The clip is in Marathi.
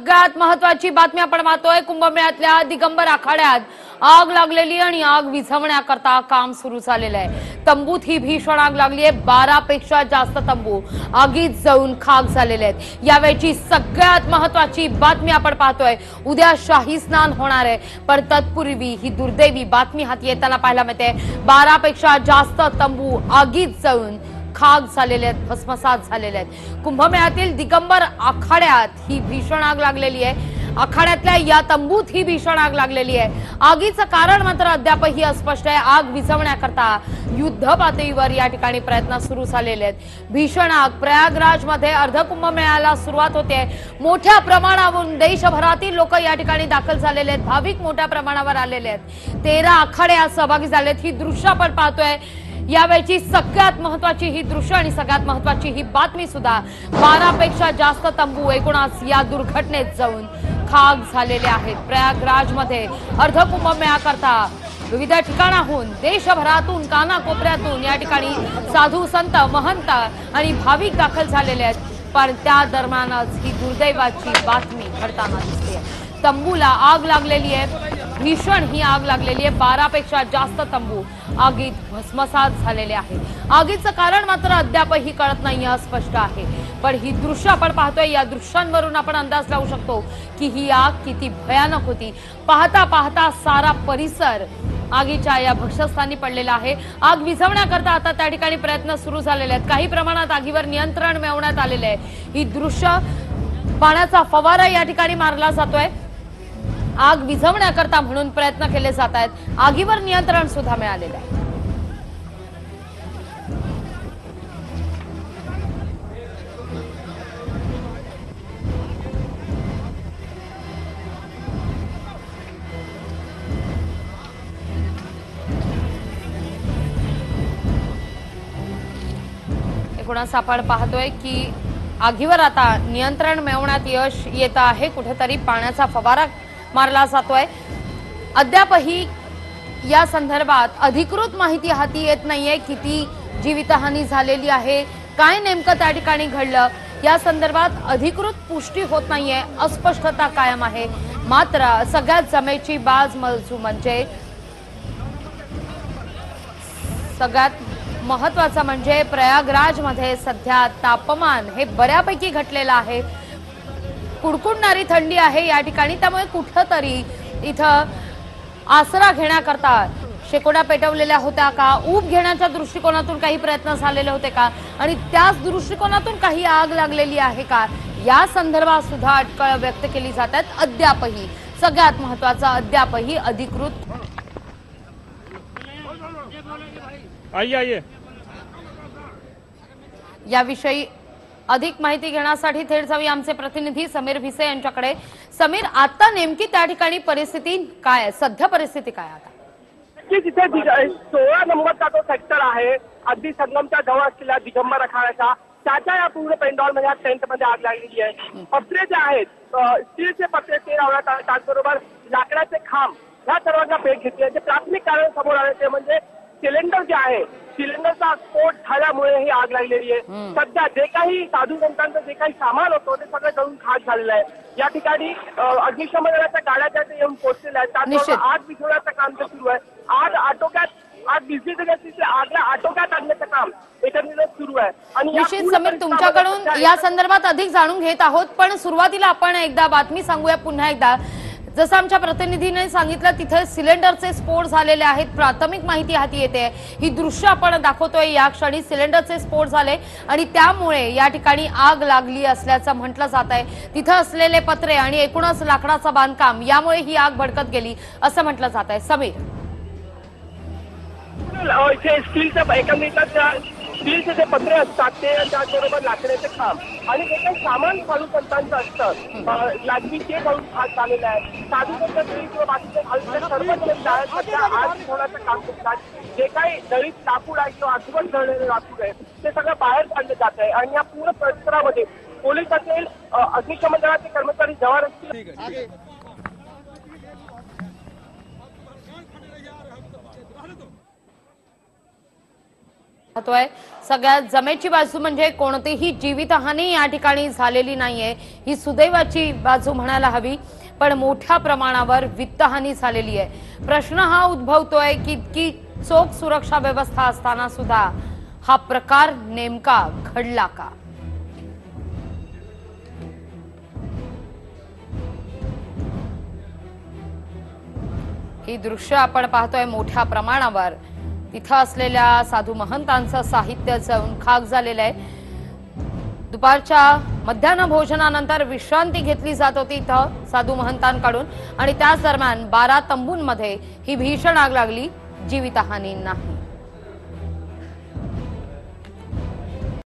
सगळ्यात महत्वाची बातमी आपण पाहतोय कुंभमेळ्यातल्या दिगंबर आखाड्यात आग लागलेली आणि आग विझवण्याकरता काम सुरू झालेलं आहे. तंबूत ही भीषण आग लागली आहे बारा पेक्षा जास्त तंबू आगीत जाऊन खाक झालेले आहेत. यावेळची सगळ्यात महत्वाची बातमी आपण पाहतोय उद्या शाही स्नान होणार आहे पण तत्पूर्वी ही दुर्दैवी बातमी हाती येताना पाहायला मिळते. बारा पेक्षा जास्त तंबू आगीत जाऊन खाक झालेले आहेत भस्मसात झालेले आहेत. कुंभमेळ्यातील दिगंबर आखाड्यात ही भीषण आग लागलेली आहे. आखाड्यातल्या या तंबूत ही भीषण आग लागलेली आहे. आगीचं कारण मात्र अद्यापही अस्पष्ट आहे. आग विझवण्याकरता युद्ध पातळीवर या ठिकाणी प्रयत्न सुरू झालेले आहेत. भीषण आग प्रयागराजमध्ये अर्ध कुंभमेळ्याला सुरुवात होते. मोठ्या प्रमाणावरून देशभरातील लोक या ठिकाणी दाखल झालेले आहेत. भाविक मोठ्या प्रमाणावर आलेले आहेत. तेरा आखाडे आज सहभागी झालेत. ही दृश्य आपण पाहतोय. यावेळची सगळ्यात महत्वाची ही दृश्य आणि सगळ्यात महत्वाची ही बातमी सुद्धा बारापेक्षा जास्त तंबू एकूणच या दुर्घटनेत जाऊन खाक झालेले आहेत. प्रयागराजमध्ये अर्ध कुंभमेळाकरता विविध ठिकाणाहून देशभरातून कानाकोपऱ्यातून या ठिकाणी साधू संत महंत आणि भाविक दाखल झालेले आहेत. पण त्या दरम्यानच ही दुर्दैवाची बातमी घडताना दिसते. तंबूला आग लागलेली आहे. भीषण ही आग लागलेली आहे. बारापेक्षा जास्त तंबू आगीत भस्मसात झालेले आहे. आगीचं कारण मात्र अद्यापही कळत नाही स्पष्ट आहे. पण ही दृश्य आपण पाहतोय या दृश्यांवरून आपण अंदाज लावू शकतो की ही आग किती भयानक होती. पाहता पाहता सारा परिसर आगीच्या या भक्षस्थानी पडलेला आहे. आग विझवण्याकरता आता त्या ठिकाणी प्रयत्न सुरू झालेले आहेत. काही प्रमाणात आगीवर नियंत्रण मिळवण्यात आलेले आहे. ही दृश्य पाण्याचा फवारा या ठिकाणी मारला जातोय. आग विझवण्याकरता म्हणून प्रयत्न केले जात आहेत. आगीवर नियंत्रण सुद्धा मिळालेलं आहे. एकूणच आपण पाहतोय की आगीवर आता नियंत्रण मिळवण्यात यश येत आहे. कुठेतरी पाण्याचा फवारा मारला जातोय. अद्यापही या संदर्भात अधिकृत माहिती हाती येत नाहीये किती जीवितहानी झालेली आहे काय नेमकं त्या ठिकाणी घडलं या संदर्भात अधिकृत पुष्टी होत नाहीये अस्पष्टता कायम आहे. मात्र सगळ्यात जमेची बाज मजू म्हणजे सगळ्यात महत्वाचं म्हणजे प्रयागराजमध्ये सध्या तापमान हे बऱ्यापैकी घटलेलं आहे. कुडकुडणारी थंडी आहे या ठिकाणी त्यामुळे कुठंतरी इथं आसरा घेण्याकरता शेकोड्या पेटवलेल्या होत्या का? ऊब घेण्याच्या दृष्टिकोनातून काही प्रयत्न झालेले होते का? आणि त्याच दृष्टिकोनातून काही आग लागलेली आहे का? या संदर्भात सुद्धा अटकळ व्यक्त केली जात आहेत. अद्यापही सगळ्यात महत्वाचं अद्यापही अधिकृत आइए आइए याविषयी अधिक माहिती घेण्यासाठी थेट जावी आमचे प्रतिनिधी समीर भिसे यांच्याकडे. समीर आता नेमकी त्या ठिकाणी परिस्थिती काय आहे? सध्या परिस्थिती काय आता? तिथे सोळा नंबरचा जो सेक्टर आहे अगदी संगमच्या जवळ असलेला दिगंबर अखाड्याचा त्याच्या या पूर्ण पेंडॉलमध्ये या टेंटमध्ये आग लागलेली आहे. पत्रे जे आहेत स्टीलचे पत्रे ते लावण्यात आले. त्याचबरोबर लाकडाचे खांब ह्या सर्वांना पेट घेतली आहे. जे प्राथमिक कारण समोर आले ते म्हणजे सिलेंडर जे आहे सिलेंडरचा स्फोट झाल्यामुळे ही आग लागलेली आहे. सध्या जे काही साधू संतांचं जे काही सामान होतं ते सगळं जळून खाक झालेलं आहे. या ठिकाणी अग्निशमन दलाच्या गाड्या त्या येऊन पोहोचलेल्या आहेत. त्याचबरोबर आग विझवण्याचं काम जे सुरू आहे. आग आटोक्यात आग आगला आटोक्यात आणण्याचं काम एकंदरीत सुरू आहे. आणि निश्चित समीर तुमच्याकडून या संदर्भात अधिक जाणून घेत आहोत पण सुरुवातीला आपण एकदा बातमी सांगूया पुन्हा एकदा. जसं आमच्या प्रतिनिधीने सांगितलं तिथे सिलेंडरचे स्फोट झालेले आहेत. प्राथमिक माहिती हाती येते. ही दृश्य आपण दाखवतोय. या क्षणी सिलेंडरचे स्फोट झाले आणि त्यामुळे या ठिकाणी आग लागली असल्याचं म्हटलं जात आहे. तिथं असलेले पत्रे आणि एकूणच लाकडाचं बांधकाम यामुळे ही आग भडकत गेली असं म्हटलं जात आहे. समीर. अ, स्टीलचं एकंदरीत स्टीलचे जे पत्रे असतात ते त्याचबरोबर लाकडाचे खांब. आणि जे काही सामान साधू संतांचं असतं. लाकडी ते जाऊन खात झालेलं आहे. साधू संत किंवा बाकीचे भाविक सर्व सध्या आग ठेवण्याचं काम करतात? जे काही दळीत लाकूड आहे किंवा आजूबाजू जळलेलं लाकूड आहे ते सगळं बाहेर काढलं जात आहे. आणि या पूर्ण परिसरामध्ये पोलीस असेल अग्निशमन दलाचे कर्मचारी जवान असतील. पाहतोय. सगळ्यात जमेची बाजू म्हणजे कोणतीही जीवितहानी या ठिकाणी झालेली नाहीये. ही सुदैवाची बाजू म्हणायला हवी पण मोठ्या प्रमाणावर वित्तहानी झालेली आहे. प्रश्न हा उद्भवतोय की इतकी चोख सुरक्षा व्यवस्था असताना सुद्धा हा प्रकार नेमका घडला का? ही दृश्य आपण पाहतोय मोठ्या प्रमाणावर. तिथं असलेल्या साधू महंतांचं साहित्य जळून खाक झालेलं आहे. दुपारच्या मध्यान्ह भोजनानंतर विश्रांती घेतली जात होती इथं साधू महंतांकडून. आणि त्याच दरम्यान बारा तंबूंमध्ये ही भीषण आग लागली जीवितहानी नाही.